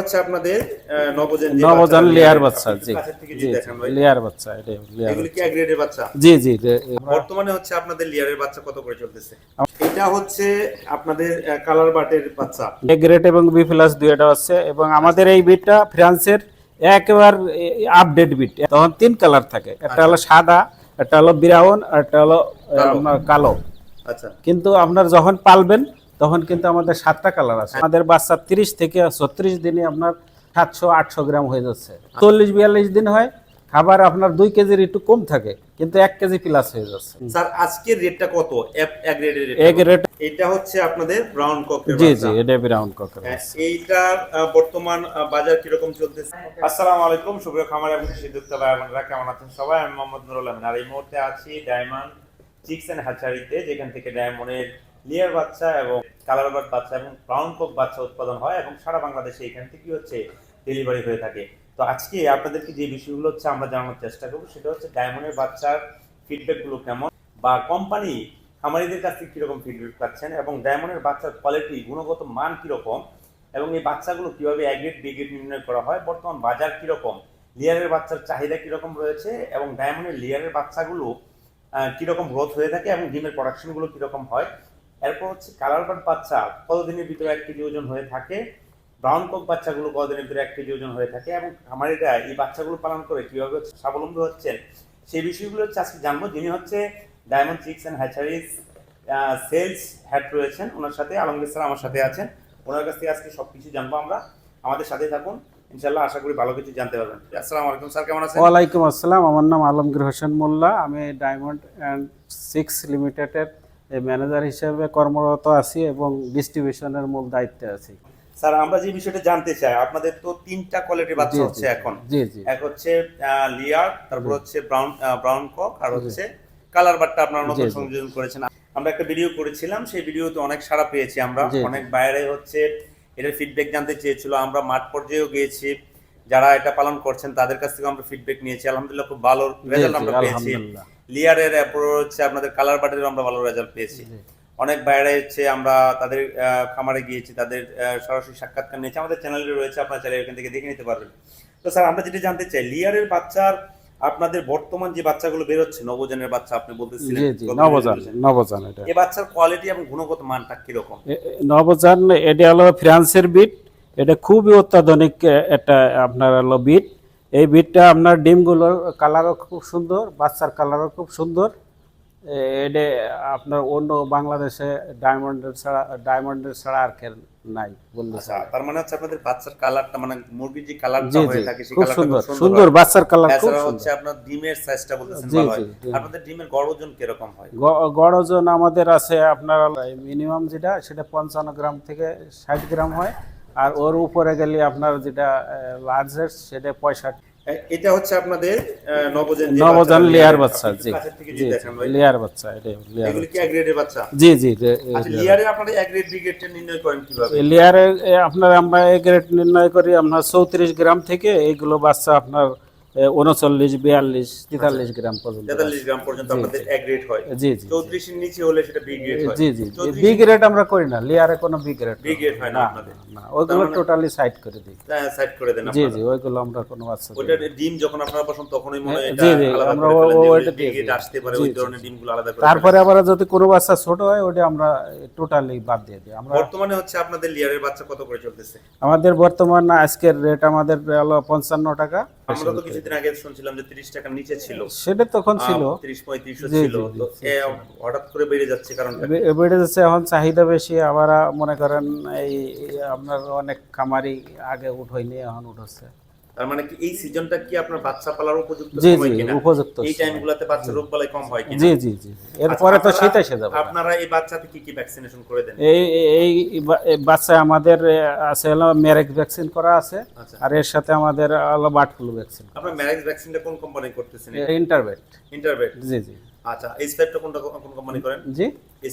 হচ্ছে আপনাদের আহ, নবজান নবজান লেয়ার বাচ্চা জি লেয়ার বাচ্চা এটা লেয়ার এগুলি কি গ্রেডের বাচ্চা? জি জি বর্তমানে হচ্ছে আপনাদের লেয়ারের বাচ্চা কত করে চলতেছে? এটা হচ্ছে আপনাদের কালার বাটের বাচ্চা। এ গ্রেড এবং বি প্লাস দুইটা আছে এবং আমাদের এই বিটটা ফ্রান্সের একেবারে আপডেট বিট তখন তিন কালার থাকে। একটা হলো সাদা একটা হলো ব্রাউন আর একটা হলো কালো। আচ্ছা। কিন্তু আপনার যখন পালবেন তখন কিন্তু আমাদের সাতটা কালার আছে। আমাদের বাচ্চা তিরিশ থেকে ছত্রিশ দিনে আপনার সাতশো আটশো গ্রাম হয়ে যাচ্ছে। চল্লিশ বিয়াল্লিশ দিন হয় খাবার আপনার দুই কেজির একটু কম থাকে কিন্তু এক কেজি প্লাস হয়ে যাচ্ছে। স্যার আজকের রেটটা কত? এক এক গ্রেডের এক রেট এটা হচ্ছে আপনাদের ব্রাউন ককের জি জি এটা ব্রাউন ককের হ্যাঁ, এইটার আহ, বর্তমান আহ, বাজার কীরকম চলতেছে? আসসালামু আলাইকুম শুভ্র খামার এবং সিদ্ধুক্ত ভাই বোনেরা কেমন আছেন? সবাই আমি মোহাম্মদ নুরুল আমিন। আর এই মুহূর্তে আছি ডায়মন্ড চিক্স এন্ড হ্যাচারিতে যেখান থেকে ডায়মন্ডের লিয়ার বাচ্চা এবং কালার বার্ড বাচ্চা এবং ব্রাউন কক বাচ্চা উৎপাদন হয় এবং সারা বাংলাদেশে এখান থেকে হচ্ছে ডেলিভারি হয়ে থাকে। তো আজকে আপনাদেরকে যে বিষয়গুলো হচ্ছে আমরা জানানোর চেষ্টা করব সেটা হচ্ছে ডায়মন্ডের বাচ্চার ফিডব্যাকগুলো কেমন বা কোম্পানি খামারিদের কাছ থেকে কীরকম ফিডব্যাক পাচ্ছেন এবং ডায়মন্ডের বাচ্চার কোয়ালিটি গুণগত মান কীরকম এবং এই বাচ্চাগুলো কীভাবে অ্যাগ্রেড বিগ্রেড নির্ণয় করা হয়, বর্তমান বাজার কীরকম লিয়ারের বাচ্চার চাহিদা কীরকম রয়েছে এবং ডায়মন্ডের লিয়ারের বাচ্চাগুলো কীরকম গ্রোথ হয়ে থাকে এবং ডিমের প্রোডাকশনগুলো কীরকম হয় এরপর হচ্ছে কালার বার্ড বাচ্চা কতদিনের ভিতরে এক কেজি ওজন হয়ে থাকে? ব্রাউন কক বাচ্চাগুলো কতদিনের ভিতরে এক কেজি ওজন হয়ে থাকে? এবং খামারিরা এই বাচ্চাগুলো পালন করে কীভাবে স্বাবলম্বী হচ্ছেন? সেই বিষয়গুলো হচ্ছে আজকে জানব। যিনি হচ্ছে Diamond Chicks and Hatcheries sales head রয়েছেন, ওনার সাথে আলমগীর স্যার আমার সাথে আছেন। ওনার কাছ থেকে আজকে সব কিছু জানব আমরা। আমাদের সাথে থাকুন। ইনশাল্লাহ আশা করি ভালো কিছু জানতে পারবেন। আসসালামু আলাইকুম স্যার, কেমন আছেন? ওয়ালাইকুম আসসালাম। আমার নাম আলমগীর হোসেন মোল্লা। আমি ডায়মন্ড অ্যান্ড সিক্স লিমিটেডের ম্যানেজার হিসেবে কর্মরত আছি এবং ডিস্ট্রিবিউশনের মূল দায়িত্বে আছি। স্যার আমরা যে বিষয়টা জানতে চাই আপনাদের তো তিনটা কোয়ালিটির বাচ্চা হচ্ছে এখন। এক হচ্ছে লিয়ার তারপর হচ্ছে ব্রাউন ব্রাউন কক আর হচ্ছে কালার বারটা আপনারা নতুন। সংযোজন করেছেন। আমরা একটা ভিডিও করেছিলাম সেই ভিডিওতে অনেক সাড়া পেয়েছি আমরা। অনেক বাইরে হচ্ছে এটার ফিডব্যাক জানতে চেয়েছিল আমরা মাঠ পর্যায়েও গিয়েছি। যারা এটা পালন করছেন তাদের কাছ থেকে আমরা ফিডব্যাক নিয়েছি। আলহামদুলিল্লাহ খুব ভালো রেজাল্ট আমরা পেয়েছি। লিয়ারের হচ্ছে আপনাদের কালার বাটের আমরা ভালো রেজাল্ট পেয়েছি। অনেক বাইরে হচ্ছে আমরা তাদের খামারে গিয়েছি তাদের সরাসরি সাক্ষাৎকার নিয়েছি। আমাদের চ্যানেলে রয়েছে আপনারা চাইলে এখান থেকে দেখে নিতে পারবেন। তো স্যার আমরা যেটা জানতে চাই লিয়ারের বাচ্চার আপনাদের বর্তমান যে বাচ্চাগুলো বের হচ্ছে নবজানের বাচ্চা আপনি বলতেছিলেন নবজান নবজান এটা। এই বাচ্চার কোয়ালিটি এবং গুণগত মানটা কীরকম? এ- এ- নবজান এটা হলো ফ্রান্সের বিট এটা খুবই অত্যাধুনিক একটা আপনার হলো বিট এই বিটটা আপনার ডিমগুলোর কালারও খুব সুন্দর বাচ্চার কালারও খুব সুন্দর। এটা আপনার অন্য বাংলাদেশে ডায়মন্ডের ছাড়া ডায়মন্ডের ছাড়া আর কেউ নাই বললে আচ্ছা তার মানে হচ্ছে আপনাদের বাচ্চার কালারটা মানে মুরগির যে কালারটা হয়ে থাকে সেই খুব কালারটা সুন্দর সুন্দর বাচ্চার কালার খুব সুন্দর। হচ্ছে আপনার ডিমের সাইজটা বলতেছেন ভালো হয়। আপনাদের ডিমের গড় ওজন কীরকম হয়? গড় ওজন আমাদের আছে আপনার মিনিমাম যেটা সেটা পঞ্চান্ন গ্রাম থেকে ষাট গ্রাম হয়। আর ওর উপরে গেলে আপনার যেটা লার্জেস্ট সেটা পঁয়ষট্টি এটা হচ্ছে আপনাদের নবজন নবজান লেয়ার বাচ্চা জি। লেয়ার বাচ্চা এটা লেয়ার এগুলো কি গ্রেডের বাচ্চা? জি জি আচ্ছা লেয়ারে আপনারা এক গ্রেড গ্রেডটা নির্ণয় করেন কীভাবে? লেয়ারে আপনারা আপনার আমরা এক গ্রেড নির্ণয় করি আমরা 34 গ্রাম থেকে এগুলো বাচ্চা আপনার উনচল্লিশ বিয়াল্লিশ তেতাল্লিশ গ্রাম পর্যন্ত তেতাল্লিশ গ্রাম পর্যন্ত আপনাদের গ্রেড হয়। জি জি চৌত্রিশের নিচে হলে সেটা বি গ্রেড হয়। জি জি। বি গ্রেড আমরা করি না। লেয়ারে কোনো বি গ্রেড বি গ্রেড হয় না না আপনাদের। না ওইগুলো টোটালি সাইড করে দিই। সাইড করে দেন জি জি ওইগুলো আমরা কোনো ওইটা ডিম যখন আপনারা বসেন তখনই মনে হয় হ্যাঁ, জি, জি, আমরা ওইটা দিয়ে গ্রেড আসতে পারে ওই ধরনের ডিমগুলো আলাদা করে তারপরে আবার যদি কোনো বাচ্চা ছোট হয় ওটা আমরা টোটালি বাদ দিয়ে দিই। আমরা বর্তমানে হচ্ছে আপনাদের লিয়ারের বাচ্চা কত করে চলতেছে? আমাদের বর্তমান আজকের রেট আমাদের হলো পঞ্চান্ন টাকা। আমরা তো কিছুদিন আগে শুনছিলাম যে 30 টাকার নিচে ছিল। সেটা তখন ছিল। 30 35 ছিল। তো হঠাৎ করে বেড়ে যাচ্ছে কারণ বেড়ে যাচ্ছে এখন চাহিদা বেশি। আবার মনে করেন এই আপনার অনেক খামারি আগে উঠোয়নি এখন উঠছে তার মানে কি এই সিজনটা কি আপনার বাচ্চা পালার উপযুক্ত সময় কিনা? উপযুক্ত এই টাইমগুলোতে বাচ্চা রোগ বালাই কম হয় কিনা? জি জি জি। এরপরে তো শীত এসে যাবে আপনারা এই বাচ্চাতে কি কি ভ্যাকসিনেশন করে দেন? এই এই বাচ্চা আমাদের আছে হলো মেরেক ভ্যাকসিন করা আছে আচ্ছা। আর এর সাথে আমাদের হলো বার্ড ফ্লু ভ্যাকসিন আপনার ম্যারেজ ভ্যাকসিনটা কোন কোম্পানি করতেছেন? ইন্টারভেট ইন্টারভেট জি জি। আচ্ছা এইচ ফাইভটা কোনটা কোন কোম্পানি করেন? জি?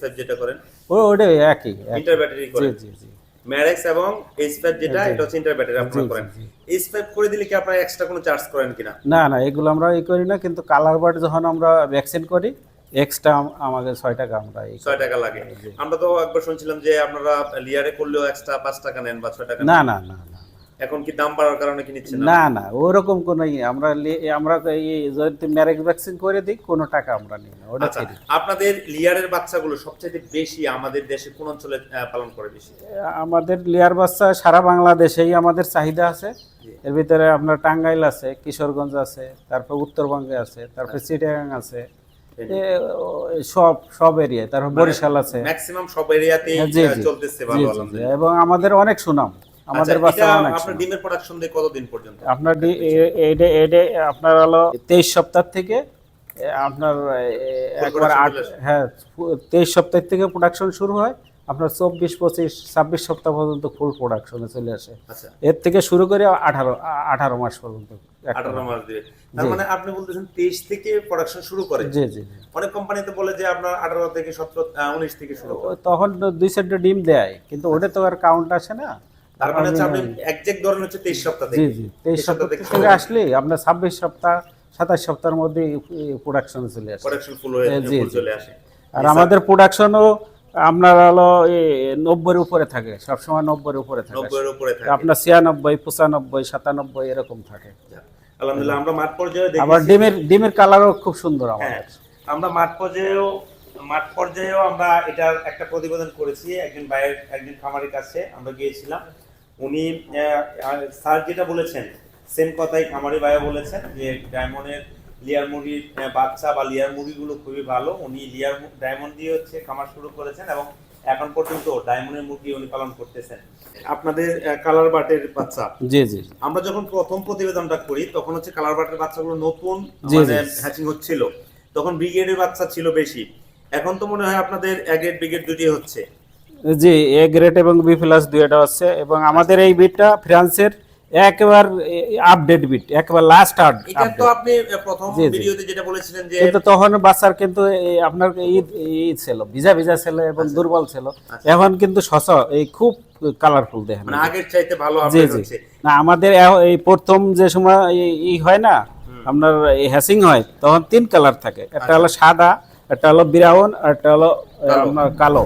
ফাইভ যেটা করেন? ও ওটা একই একই। ইন্টার ব্যাটারি জি করেন জি জি। ম্যারেক্স এবং এইচ ফাইভ যেটা এটা হচ্ছে ইন্টার ব্যাটারি আপনারা করেন। জি, এইচ ফাইভ করে দিলে কি আপনারা এক্সট্রা কোনো চার্জ করেন কিনা? না না এগুলো আমরা ই করি না কিন্তু কালার বার্ড যখন আমরা ভ্যাকসিন করি এক্সট্রা আমাদের ছয় টাকা আমরা ছয় টাকা লাগে। আমরা তো একবার শুনছিলাম যে আপনারা লিয়ারে করলেও এক্সট্রা পাঁচ টাকা নেন বা ছয় টাকা না না না। এখন কি দাম বাড়ার কারণে কি নিচ্ছেন না? না ওরকম কোনো আমরা আমরা এই যদি ম্যারেজ ভ্যাকসিন করে দিই কোনো টাকা আমরা নিই না ওটা আচ্ছা আপনাদের লিয়ারের বাচ্চাগুলো সবচেয়ে বেশি আমাদের দেশে কোন অঞ্চলে পালন করে বেশি? আমাদের লেয়ার বাচ্চা সারা বাংলাদেশেই আমাদের চাহিদা আছে। এর ভিতরে আপনার টাঙ্গাইল আছে কিশোরগঞ্জ আছে তারপর উত্তরবঙ্গে আছে তারপর আচ্ছা। চিটাগাং আছে। সব সব এরিয়ায় তারপর বরিশাল আছে। ম্যাক্সিমাম সব এরিয়াতেই জি। চলতেছে ভালো এবং আমাদের অনেক সুনাম। আমাদের আচ্ছা, বাচ্চা এটা আপনার ডিমের প্রোডাকশন দিয়ে কতদিন পর্যন্ত? আপনার ডি- এ- এডে এডে আপনার হলো তেইশ সপ্তাহ থেকে আপনার একবার আট হ্যাঁ তেইশ সপ্তাহ থেকে প্রোডাকশন শুরু হয় আপনার চব্বিশ পঁচিশ ছাব্বিশ সপ্তাহ পর্যন্ত ফুল প্রোডাকশনে চলে আসে। আচ্ছা। এর থেকে শুরু করে আঠারো আঠারো মাস পর্যন্ত আঠারো মাস দিয়ে। তার মানে আপনি বলতেছেন তেইশ থেকে প্রোডাকশন শুরু করে। জি জি। অনেক কোম্পানিতে বলে যে আপনার আঠারো থেকে সতেরো উনিশ থেকে শুরু তখন দুই সাইডে ডিম দেয় কিন্তু ওটা তো আর কাউন্ট আসে না। তার মানে হচ্ছে আপনি একজ্যাক্ট ধরেন হচ্ছে তেইশ সপ্তাহ জি জি তেইশ সপ্তাহ থেকে আসলে আপনার ছাব্বিশ সপ্তাহ সাতাশ সপ্তাহের মধ্যে প্রোডাকশন চলে আসে। প্রোডাকশন ফুল হয়ে। চলে আসে। আর আমাদের প্রোডাকশনও আপনার হলো নব্বইয়ের উপরে থাকে সবসময় নব্বইয়ের উপরে থাকে। নব্বই উপরে থাকে। আপনার ছিয়ানব্বই পঁচানব্বই সাতানব্বই এরকম থাকে। আলহামদুলিল্লাহ আমরা মাঠ পর্যায়ে দেখি আবার ডিমের ডিমের কালারও খুব সুন্দর হ্যাঁ আমাদের আমরা মাঠ পর্যায়েও মাঠ পর্যায়েও আমরা এটার একটা প্রতিবেদন করেছি একজন ভাইয়ের একজন খামারের কাছে আমরা গিয়েছিলাম। উনি স্যার যেটা বলেছেন সেম কথাই খামারি ভাইও বলেছেন যে ডায়মন্ডের লিয়ার মুরগির বাচ্চা বা লিয়ার মুরগিগুলো খুবই ভালো। উনি লিয়ার ডায়মন্ড দিয়ে হচ্ছে খামার শুরু করেছেন এবং এখন পর্যন্ত ডায়মন্ডের মুরগি উনি পালন করতেছেন। আপনাদের কালার বাটের বাচ্চা। জি জি। আমরা যখন প্রথম প্রতিবেদনটা করি তখন হচ্ছে কালার বাটের বাচ্চাগুলো নতুন মানে হ্যাচিং হচ্ছিল। তখন ব্রিগেডের বাচ্চা ছিল বেশি। এখন তো মনে হয় আপনাদের এগ্রেড ব্রিগেড দুটি হচ্ছে। জি এ গ্রেড এবং বি প্লাস দুইটা হচ্ছে। এবং আমাদের এই বিটটা ফ্রান্সের একবার আপডেট বিট একবার লাস্ট এটা তো আপনি প্রথম। ভিডিওতে যেটা বলেছিলেন যে কিন্তু তখন বাচ্চার কিন্তু এই আপনার ঈদ ছিল ভিজা ভিজা ছিল এবং আচ্ছা। দুর্বল ছিল। এখন কিন্তু শস এই খুব কালারফুল দেখেন। মানে আগের চাইতে ভালো জি আপডেট জি। হচ্ছে। না আমাদের এই প্রথম যে সময় এই- ই হয় না আপনার এই হ্যাসিং হয় তখন তিন কালার থাকে। একটা হলো সাদা একটা হলো ব্রাউন আর একটা হলো কালো।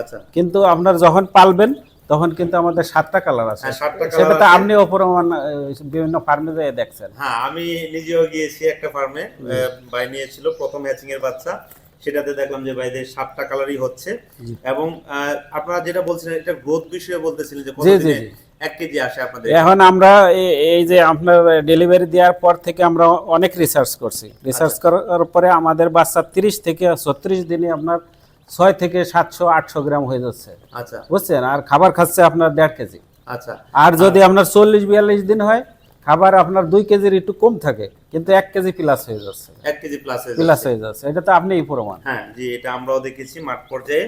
আচ্ছা। কিন্তু আপনার যখন পালবেন তখন কিন্তু আমাদের সাতটা কালার আছে। হ্যাঁ, সেটা তো আপনি অপরমান বিভিন্ন ফার্মে যেয়ে দেখছেন। হ্যাঁ আমি নিজেও গিয়েছি একটা ফার্মে ভাই নিয়েছিল প্রথম হ্যাচিং এর বাচ্চা। সেটাতে দেখলাম যে ভাইদের সাতটা কালারই হচ্ছে। এবং আপনারা যেটা বলছিলেন এটা গ্রোথ বিষয়ে বলতেছিলেন যে কতদিনে। এক কেজি আসে আপনাদের। এখন আমরা এই যে আপনার ডেলিভারি দেওয়ার পর থেকে আমরা অনেক রিসার্চ করছি। রিসার্চ আচ্ছা। করার পরে আমাদের বাচ্চা তিরিশ থেকে ছত্রিশ দিনে আপনার ছয় থেকে সাতশো আটশো গ্রাম হয়ে যাচ্ছে। আচ্ছা। বুঝছেন? আর খাবার খাচ্ছে আপনার দেড় কেজি। আচ্ছা। আর যদি আপনার চল্লিশ বিয়াল্লিশ দিন হয় খাবার আপনার দুই কেজির একটু কম থাকে কিন্তু এক কেজি প্লাস হয়ে যাচ্ছে। এক কেজি প্লাস হয়ে প্লাস হয়ে যাচ্ছে। এটা তো আপনিই প্রমাণ। হ্যাঁ জি এটা আমরাও দেখেছি মাঠ পর্যায়ে।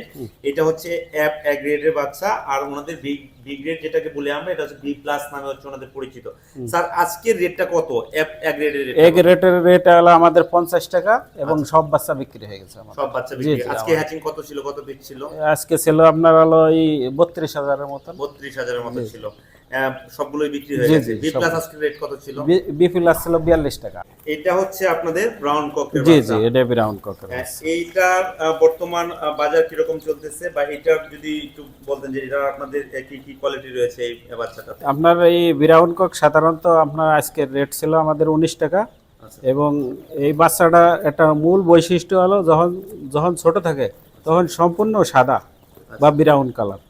এটা হচ্ছে অ্যাপ এ গ্রেডের বাচ্চা আর ওনাদের বি বি গ্রেড যেটাকে বলি আমরা এটা হচ্ছে বি প্লাস নামে হচ্ছে ওনাদের পরিচিত। স্যার আজকের রেটটা কত? অ্যাপ এ গ্রেডের রেট এক রেটের রেট হলো আমাদের পঞ্চাশ টাকা এবং সব বাচ্চা বিক্রি হয়ে গেছে আমার সব বাচ্চা বিক্রি। আজকে হ্যাচিং কত ছিল? কত বিক ছিল? আজকে ছিল আপনার হলো এই বত্রিশ হাজারের মতন। বত্রিশ হাজারের মতো ছিল। সবগুলোই বিক্রি হয়ে গেছে। বি প্লাস আজকে রেট কত ছিল? বিপিল আসছিল বিয়াল্লিশ টাকা। এটা হচ্ছে আপনাদের ব্রাউন ককের জি জি এটা ব্রাউন ককের হ্যাঁ, এইটার বর্তমান বাজার কীরকম চলতেছে? বা এটার যদি একটু বলতেন যে এটা আপনাদের কি কি কোয়ালিটি রয়েছে এই বাচ্চাটাতে আপনার এই ব্রাউন কক সাধারণত আপনার আজকের রেট ছিল আমাদের উনিশ টাকা। আচ্ছা। এবং এই বাচ্চাটা একটা মূল বৈশিষ্ট্য হলো যখন যখন ছোট থাকে তখন সম্পূর্ণ সাদা বা ব্রাউন কালার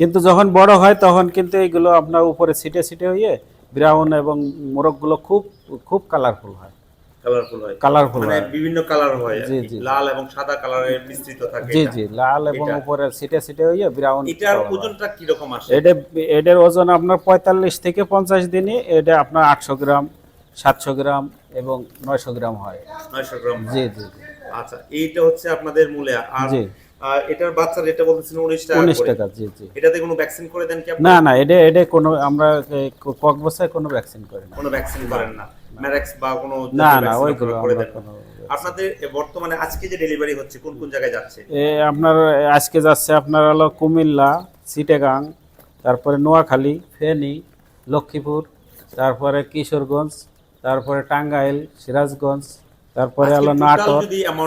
কিন্তু যখন বড় হয় তখন কিন্তু এইগুলো আপনার উপরে ছিটে ছিটে হয়ে ব্রাউন এবং মোরগগুলো খুব খুব কালারফুল হয়। কালারফুল হয়। কালারফুল মানে হয়। বিভিন্ন কালার হয় জি, জি। লাল এবং সাদা কালারের মিশ্রিত থাকে জি জি লাল এবং উপরে ছিটে ছিটে হয়ে ব্রাউন এটার ওজনটা কি রকম আসে? এটা এটার ওজন আপনার পঁয়তাল্লিশ থেকে পঞ্চাশ দিনে এটা আপনার আটশো গ্রাম সাতশো গ্রাম এবং নয়শো গ্রাম হয়। 900 গ্রাম জি জি জি। আচ্ছা এইটা হচ্ছে আপনাদের মূলে। আর জি। আহ, এটার বাচ্চা রেটটা বলতেছিলেন 19 টাকা উনিশ করে। টাকা জি জি। এটাতে কোনো ভ্যাকসিন করে দেন কি না না এটা এটা কোনো আমরা ককবসায় কোনো ভ্যাকসিন করি না। কোনো ভ্যাকসিন করেন না। ম্যারেক্স বা কোনো না না ওইগুলো করে দেন। আপনাদের বর্তমানে আজকে যে ডেলিভারি হচ্ছে কোন কোন জায়গায় যাচ্ছে? এ আপনার আজকে যাচ্ছে আপনার হলো কুমিল্লা চিটাগাং তারপরে নোয়াখালী ফেনী লক্ষ্মীপুর তারপরে কিশোরগঞ্জ তারপরে টাঙ্গাইল সিরাজগঞ্জ তারপরে হলো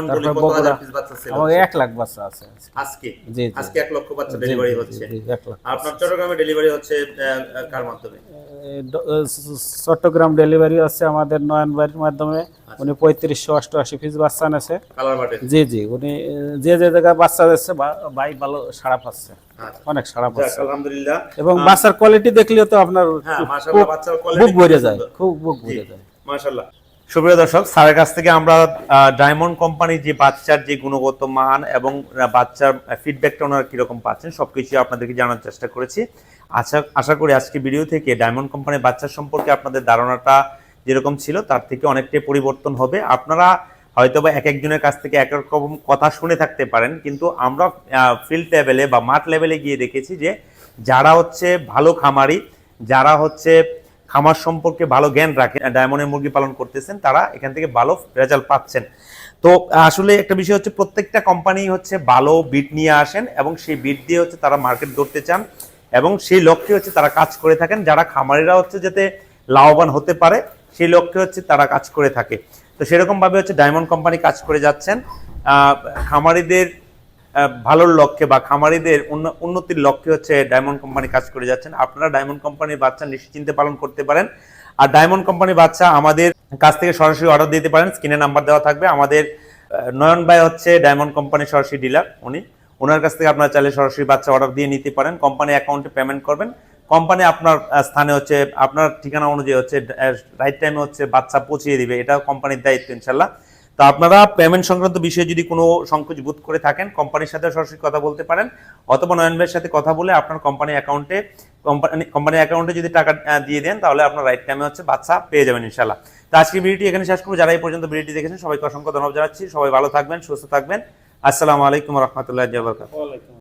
তারপরে বগুড়া। পিস বাচ্চা সেল আমার এক লাখ বাচ্চা আছে আজকে। জি জি। আজকে এক লক্ষ বাচ্চা ডেলিভারি হচ্ছে। আপনার চট্টগ্রামে ডেলিভারি হচ্ছে কার মাধ্যমে? চট্টগ্রাম ডেলিভারি আছে আমাদের নয়ন বাড়ির মাধ্যমে। আচ্ছা। উনি পঁয়ত্রিশশো অষ্টআশি পিস বাচ্চা নেছে কালার বাটে। জি জি উনি যে যে জায়গায় বাচ্চা দিচ্ছে বা- ভাই ভালো সাড়া পাচ্ছে অনেক সাড়া পাচ্ছে আলহামদুলিল্লাহ। এবং বাচ্চার কোয়ালিটি দেখলেও তো আপনার হ্যাঁ বুক ভরে যায় খুব বুক ভরে যায়। মাশাআল্লাহ। সুপ্রিয় দর্শক, স্যারের কাছ থেকে আমরা ডায়মন্ড কোম্পানির যে বাচ্চার যে গুণগত মান এবং বাচ্চার ফিডব্যাকটা ওনারা কীরকম পাচ্ছেন সবকিছু আপনাদেরকে জানার চেষ্টা করেছি। আশা আশা করি আজকে ভিডিও থেকে ডায়মন্ড কোম্পানির বাচ্চা সম্পর্কে আপনাদের ধারণাটা যেরকম ছিল, তার থেকে অনেকটাই পরিবর্তন হবে। আপনারা হয়তো বা এক একজনের কাছ থেকে এক রকম কথা শুনে থাকতে পারেন, কিন্তু আমরা ফিল্ড লেভেলে বা মাঠ লেভেলে গিয়ে দেখেছি যে যারা হচ্ছে ভালো খামারি, যারা হচ্ছে খামার সম্পর্কে ভালো জ্ঞান রাখে ডায়মন্ডের মুরগি পালন করতেছেন, তারা এখান থেকে ভালো রেজাল্ট পাচ্ছেন। তো আসলে একটা বিষয় হচ্ছে প্রত্যেকটা কোম্পানি হচ্ছে ভালো বিট নিয়ে আসেন এবং সেই বিট দিয়ে হচ্ছে তারা মার্কেট ধরতে চান এবং সেই লক্ষ্যে হচ্ছে তারা কাজ করে থাকেন, যারা খামারিরা হচ্ছে যাতে লাভবান হতে পারে, সেই লক্ষ্যে হচ্ছে তারা কাজ করে থাকে। তো সেরকমভাবে হচ্ছে ডায়মন্ড কোম্পানি কাজ করে যাচ্ছেন। খামারিদের ভালোর লক্ষ্যে বা খামারিদের উন্নতির লক্ষ্যে হচ্ছে ডায়মন্ড কোম্পানি কাজ করে যাচ্ছেন। আপনারা ডায়মন্ড কোম্পানির বাচ্চা নিশ্চিন্তে পালন করতে পারেন। আর ডায়মন্ড কোম্পানির বাচ্চা আমাদের কাছ থেকে সরাসরি অর্ডার দিতে পারেন। স্ক্রিনে নাম্বার দেওয়া থাকবে। আমাদের নয়ন ভাই হচ্ছে ডায়মন্ড কোম্পানির সরাসরি ডিলার উনি ওনার কাছ থেকে আপনারা চাইলে সরাসরি বাচ্চা অর্ডার দিয়ে নিতে পারেন। কোম্পানি অ্যাকাউন্টে পেমেন্ট করবেন। কোম্পানি আপনার স্থানে হচ্ছে, আপনার ঠিকানা অনুযায়ী হচ্ছে রাইট টাইমে হচ্ছে বাচ্চা পৌঁছিয়ে দিবে। এটা কোম্পানির দায়িত্ব ইনশাল্লাহ তো আপনারা পেমেন্ট সংক্রান্ত বিষয়ে যদি কোনো সংকোচ বোধ করে থাকেন কোম্পানির সাথে সরাসরি কথা বলতে পারেন, অথবা নয়ন ভাইয়ের সাথে কথা বলে আপনার কোম্পানি অ্যাকাউন্টে কোম্পানি কোম্পানি অ্যাকাউন্টে যদি টাকা দিয়ে দেন, তাহলে আপনার রাইট টাইমে হচ্ছে বাচ্চা পেয়ে যাবেন ইনশাল্লাহ তো আজকে ভিডিওটি এখানে শেষ করব। যারা এই পর্যন্ত ভিডিওটি দেখেছেন, সবাইকে অসংখ্য ধন্যবাদ জানাচ্ছি। সবাই ভালো থাকবেন, সুস্থ থাকবেন। আসসালামু আলাইকুম রহমতুল্লাহ